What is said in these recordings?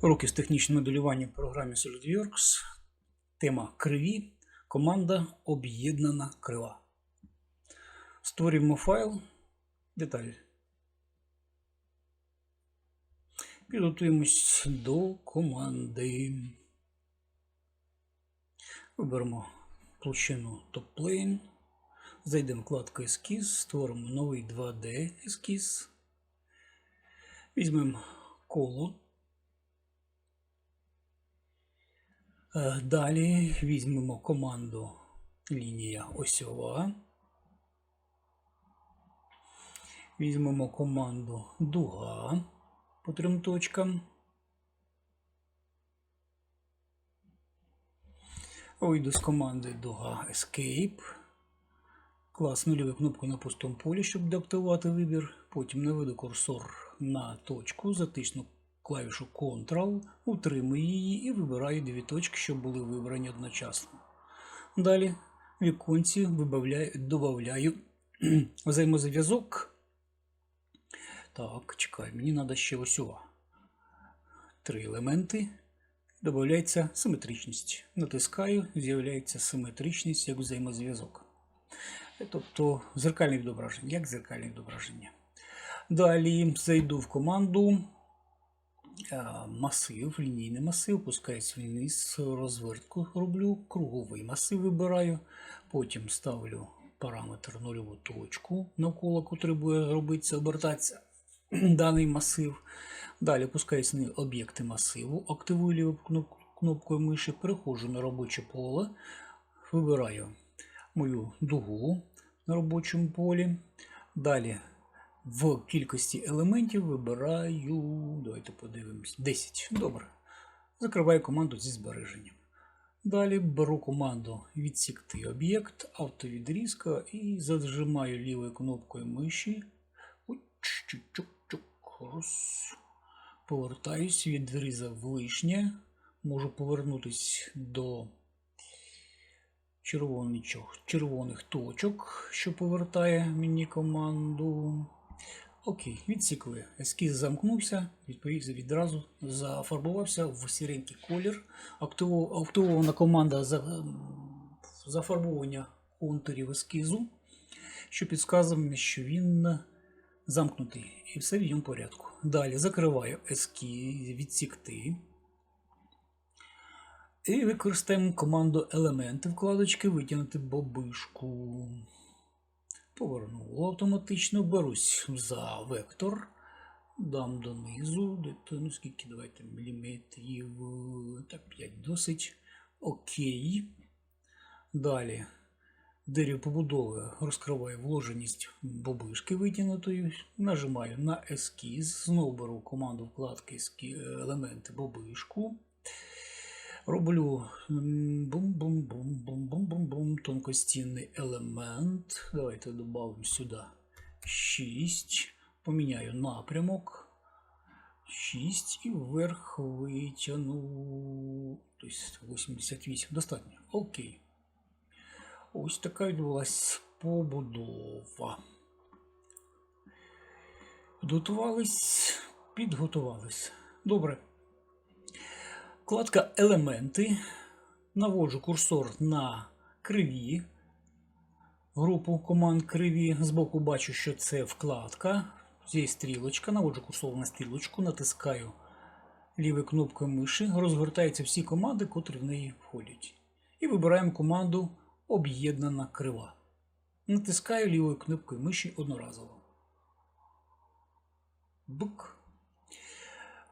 Уроки з технічного моделювання в програмі SolidWorks. Тема криві. Команда об'єднана крива. Створюємо файл. Деталі. Підготуємось до команди. Виберемо площину TopPlane. Зайдемо в вкладку ескіз, створимо новий 2D ескіз. Візьмемо коло. Далі візьмемо команду лінія осьова. Візьмемо команду дуга по трьом точкам. Вийду з команди дуга Escape. Клас нульову кнопку на пустому полі, щоб деактивувати вибір. Потім наведу курсор на точку, затисну клавішу Ctrl, утримую її і вибираю дві точки, що були вибрані одночасно. Далі в віконці додаю взаємозв'язок. Так, чекай, мені треба ще ось. Три елементи. Додається симетричність. Натискаю, з'являється симетричність як взаємозв'язок. Тобто зеркальне відображення, як зеркальне відображення. Далі зайду в команду масив, лінійний масив, опускаюсь вниз, розвертку роблю, круговий масив вибираю, потім ставлю параметр нульову точку, навколо котрої буде робитися, обертатися даний масив. Далі опускаюсь на об'єкти масиву, активую ліву кнопкою миші, переходжу на робоче поле, вибираю мою дугу на робочому полі. Далі в кількості елементів вибираю, давайте подивимось, 10. Добре. Закриваю команду зі збереженням. Далі беру команду відсікти об'єкт, автовідрізка і зажимаю лівою кнопкою миші. Повертаюсь, відрізав лишнє. Можу повернутися до червоних точок, що повертає мені команду. Окей, відсікли. Ескіз замкнувся, відповідно відразу зафарбувався в сіренький колір. Активов- Активована команда за- зафарбовування контурів ескізу, що підказує, що він замкнутий і все в йому порядку. Далі закриваю ескіз, відсікти. І використаємо команду елементи вкладочки витягнути бобишку. Повернуло автоматично, берусь за вектор, дам донизу, де-то, ну скільки, давайте, міліметрів, так, 5 досить. Окей. Далі. Дерево побудови. Розкриваю вложеність бобишки витягнутої, нажимаю на ескіз, знову беру команду вкладки «Ескі- елементи бобишку. Роблю бум-бум-бум-бум-бум-бум-бум тонкостінний елемент. Давайте додамо сюди 6. Поміняю напрямок. 6 і вверх витягну. Тобто 88. Достатньо. Окей. Ось така відбулася побудова. Підготувались, підготувались. Добре. Вкладка Елементи. Наводжу курсор на криві. Групу команд криві. Збоку бачу, що це вкладка. Є стрілочка. Наводжу курсор на стрілочку, натискаю лівою кнопкою миші. Розгортаються всі команди, котрі в неї входять. І вибираємо команду Об'єднана крива. Натискаю лівою кнопкою миші одноразово. Бук.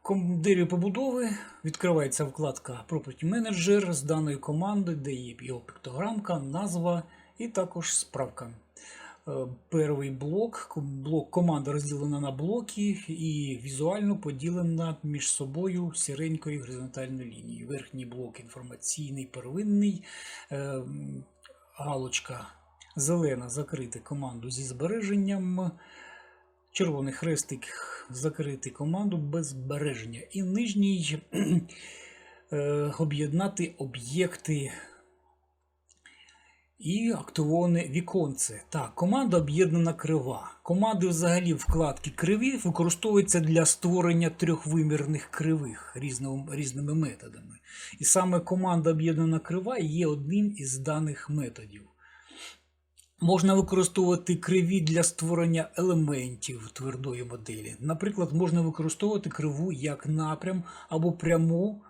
Ком- Дереві побудови відкривається вкладка Property Manager з даної команди, де є його піктограмка, назва і також справка. Е, Перший блок, блок команда розділена на блоки і візуально поділена між собою сіренькою горизонтальною лінією. Верхній блок інформаційний, первинний, е, галочка зелена закрити команду зі збереженням. Червоний хрестик закрити команду без збереження. І нижній е, об'єднати об'єкти І активоване віконце. Так, команда об'єднана крива. Команди взагалі вкладки криві використовуються для створення трьохвимірних кривих різними, різними методами. І саме команда об'єднана крива є одним із даних методів. Можна використовувати криві для створення елементів твердої моделі. Наприклад, можна використовувати криву як напрям або пряму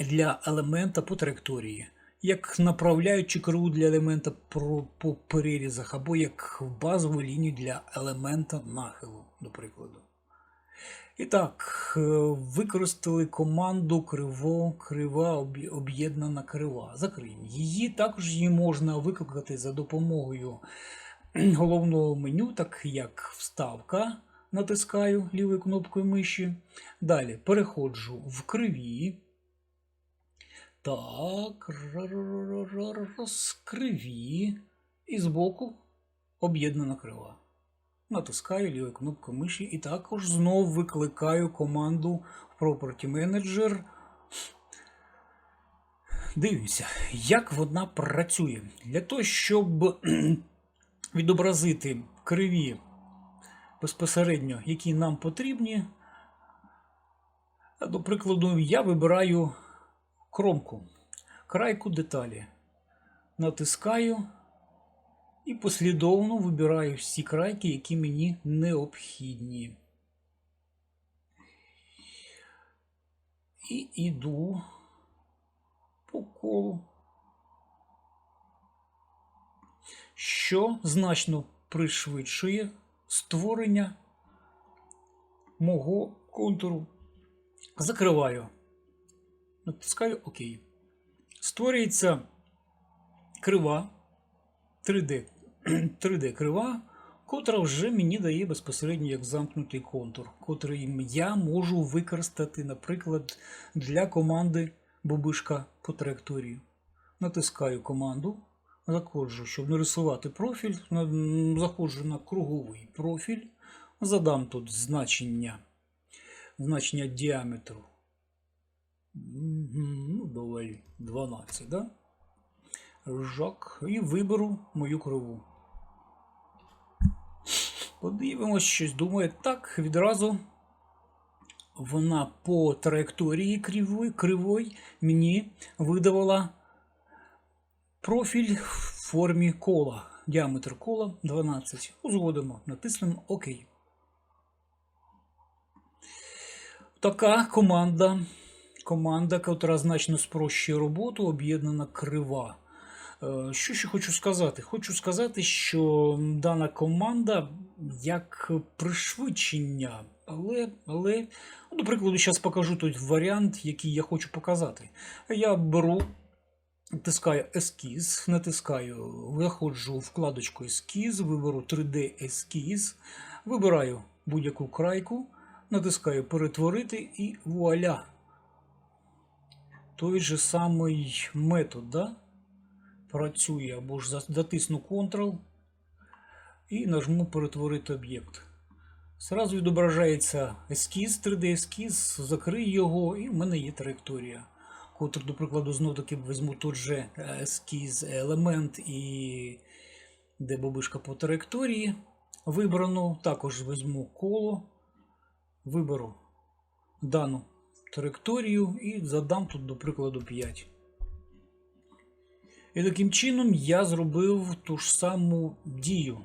для елемента по траєкторії, як направляючу криву для елемента по перерізах, або як базову лінію для елемента нахилу, до прикладу. І так, е, використали команду криво, крива об'єднана крива. Закриємо її. Також її можна викликати за допомогою головного меню, так як вставка. Натискаю лівою кнопкою миші. Далі переходжу в криві. Так, раз, криві. І збоку об'єднана крива. Натискаю лівою кнопкою миші і також знову викликаю команду Property Manager. Дивимося, як вона працює. Для того, щоб відобразити криві безпосередньо, які нам потрібні. До прикладу, я вибираю кромку, крайку деталі. Натискаю і послідовно вибираю всі крайки, які мені необхідні. І йду по колу, що значно пришвидшує створення мого контуру. Закриваю. Натискаю ОК. Створюється крива 3D, 3D крива, котра вже мені дає безпосередньо як замкнутий контур, котрий я можу використати, наприклад, для команди бобишка по траєкторії. Натискаю команду, заходжу, щоб нарисувати профіль, заходжу на круговий профіль, задам тут значення, значення діаметру. Ну, доволі 12, да? Жак. І виберу мою криву. Подивимось щось. Думаю, так, відразу вона по траєкторії кривої, кривої мені видавала профіль в формі кола. Діаметр кола 12. Узгодимо, натиснемо ОК. Така команда, команда, яка значно спрощує роботу, об'єднана крива. Е, Що ще хочу сказати? Хочу сказати, що дана команда як пришвидшення, але, але ну, до прикладу, зараз покажу той варіант, який я хочу показати. Я беру, натискаю ескіз, натискаю, виходжу вкладочку ескіз, виберу 3D ескіз, вибираю будь-яку крайку, натискаю перетворити і вуаля. Той же самий метод, да? Працює або ж за- затисну Ctrl і нажму перетворити об'єкт. Зразу відображається ескіз, 3D ескіз, закрию його, і в мене є траєкторія. Котр, до прикладу, знов таки візьму тут же е, ескіз, елемент і де бабишка по траєкторії. Вибрано, також візьму коло, виберу дану траєкторію і задам тут, до прикладу, 5. І таким чином я зробив ту ж саму дію.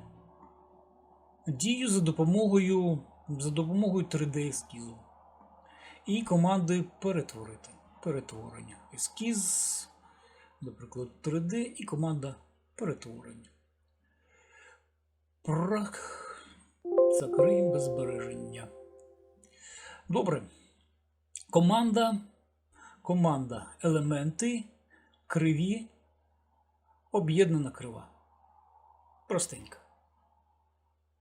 Дію за допомогою, за допомогою 3D ескізу. І команди перетворити. Перетворення. Ескіз, наприклад, 3D і команда перетворення. Прак. Закриємо без збереження. Добре. Команда. Команда елементи, криві, об'єднана крива. Простенько.